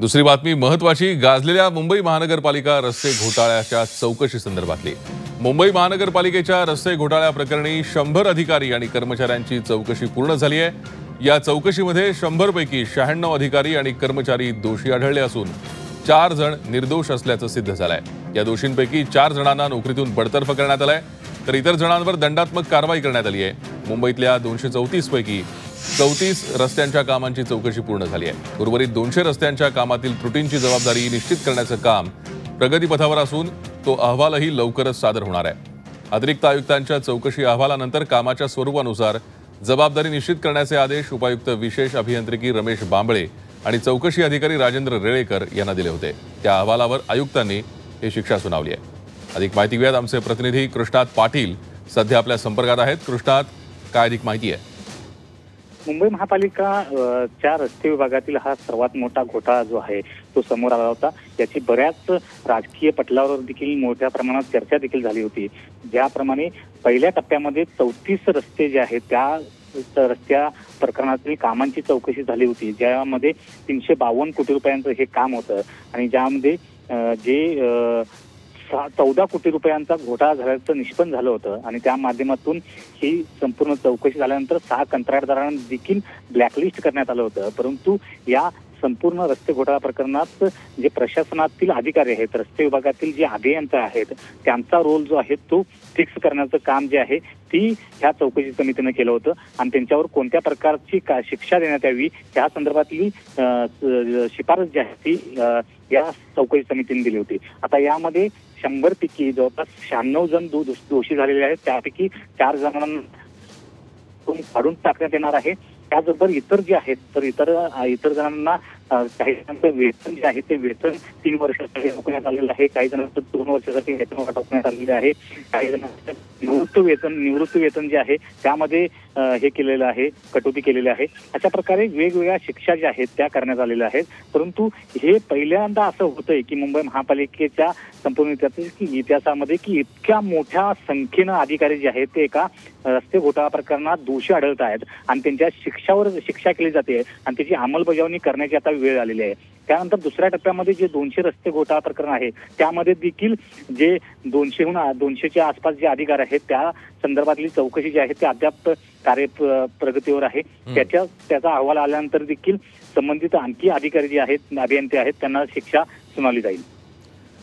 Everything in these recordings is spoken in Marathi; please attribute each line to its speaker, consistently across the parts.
Speaker 1: दुसरी बातमी महत्वाची गाजलेल्या मुंबई महानगरपालिका रस्ते घोटाळ्याच्या चौकशी संदर्भातली. मुंबई महानगरपालिकेच्या रस्ते घोटाळ्या प्रकरणी शंभर अधिकारी आणि कर्मचाऱ्यांची चौकशी पूर्ण झाली आहे. या चौकशीमध्ये शंभरपैकी शहाण्णव अधिकारी आणि कर्मचारी दोषी आढळले असून चार जण निर्दोष असल्याचं सिद्ध झालंय. या दोषींपैकी चार जणांना नोकरीतून बडतर्फ करण्यात आलंय. तर इतर जणांवर दंडात्मक कारवाई करण्यात आली आहे. मुंबईतल्या दोनशे चौतीस पैकी चौतीस रस्त्यांच्या कामांची चौकशी पूर्ण झाली आहे. उर्वरित दोनशे रस्त्यांच्या कामातील त्रुटींची जबाबदारी निश्चित करण्याचं काम प्रगतीपथावर असून तो अहवालही लवकरच सादर होणार आहे. अतिरिक्त आयुक्तांच्या चौकशी अहवालानंतर कामाच्या स्वरूपानुसार जबाबदारी निश्चित करण्याचे आदेश उपायुक्त विशेष अभियांत्रिकी रमेश बांबळे आणि चौकशी अधिकारी राजेंद्र रेळेकर यांना दिले होते. त्या अहवालावर आयुक्तांनी ही शिक्षा सुनावली आहे. अधिक माहिती घेऊयात. आमचे प्रतिनिधी कृष्णात पाटील सध्या आपल्या संपर्कात आहेत. कृष्णात काय अधिक माहिती आहे?
Speaker 2: मुंबई महापालिका च्या रस्ते विभागातील हा सर्वात मोठा घोटाळा जो आहे तो समोर आला होता. याची बऱ्याच राजकीय पटलावर देखील मोठ्या प्रमाणात चर्चा देखील झाली होती. ज्याप्रमाणे पहिल्या टप्प्यामध्ये चौतीस रस्ते जे आहेत त्या रस्त्या प्रकरणातील कामांची चौकशी झाली होती. ज्यामध्ये तीनशे बावन्न कोटी रुपयांचं हे काम होतं. आणि ज्यामध्ये जे चौदा कोटी रुपयांचा घोटाळा झाल्याचं निष्पन्न झालं होतं आणि त्या माध्यमातून ही संपूर्ण चौकशी झाल्यानंतर सहा कंत्राटदारांना देखील ब्लॅकलिस्ट करण्यात आलं होतं. परंतु या संपूर्ण रस्ते घोटाळा प्रकरणात जे प्रशासनातील अधिकारी आहेत रस्ते विभागातील जे अभियंता आहेत त्यांचा रोल जो आहे तो फिक्स करण्याचं काम जे आहे ती ह्या चौकशी समितीनं केलं होतं. आणि त्यांच्यावर कोणत्या प्रकारची का शिक्षा देण्यात यावी त्या संदर्भातली शिफारस जी आहे ती या चौकशी समितीने दिली होती. आता यामध्ये शंभर पैकी जवळपास शहाण्णव जण दो- दोषी झालेले आहेत. त्यापैकी चार जणांना काढून टाकण्यात येणार आहे. त्याचबरोबर इतर जे आहेत तर इतर इतर जणांना काही जणांचं वेतन जे आहे ते वेतन तीन वर्षासाठी रोखण्यात आलेलं आहे. काही जणांचं दोन वर्षासाठी वेतन वाटवण्यात आलेलं आहे. काही जणांचं निवृत्त वेतन निवृत्त वेतन जे आहे त्यामध्ये हे केलेलं आहे कटोती केलेली आहे. अशा प्रकारे वेगवेगळ्या शिक्षा ज्या आहेत त्या करण्यात आलेल्या आहेत. परंतु हे पहिल्यांदा असं होतंय की मुंबई महापालिकेच्या संपूर्ण इतिहासात इतिहासामध्ये की इतक्या मोठ्या संख्येनं अधिकारी जे आहेत ते एका रस्ते घोटाळा प्रकरणात दोषी आढळत आहेत. आणि त्यांच्या शिक्षावर शिक्षा केली जाते आणि त्याची अंमलबजावणी करण्याची आता वेळ आलेली आहे. त्यानंतर दुसऱ्या टप्प्यामध्ये जे दोनशे रस्ते घोटाळा प्रकरण आहे त्यामध्ये देखील जे दोनशेहून दोनशेच्या आसपास जे अधिकार आहेत त्या संदर्भातली चौकशी जी आहे ते अद्याप कार्य प्र- प्रगतीवर आहे. त्याच्या त्याचा अहवाल आल्यानंतर देखील संबंधित आणखी अधिकारी जे आहेत अभियंते आहेत त्यांना शिक्षा सुनावली जाईल.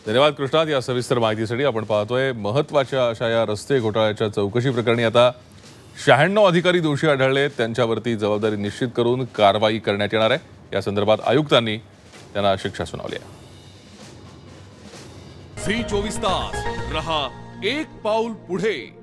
Speaker 1: धन्यवाद कृष्णात. या सविस्तर माहितीसाठी आपण पाहतोय महत्त्वाच्या अशा या रस्ते घोटाळ्याच्या चौकशी प्रकरणी आता शहाण्णव अधिकारी दोषी आढळले. त्यांच्यावरती जबाबदारी निश्चित करून कारवाई करण्यात येणार आहे. या संदर्भात आयुक्तांनी त्यांना शिक्षा सुनावली आहे.
Speaker 3: झी चोवीस तास रहा एक पाऊल पुढे.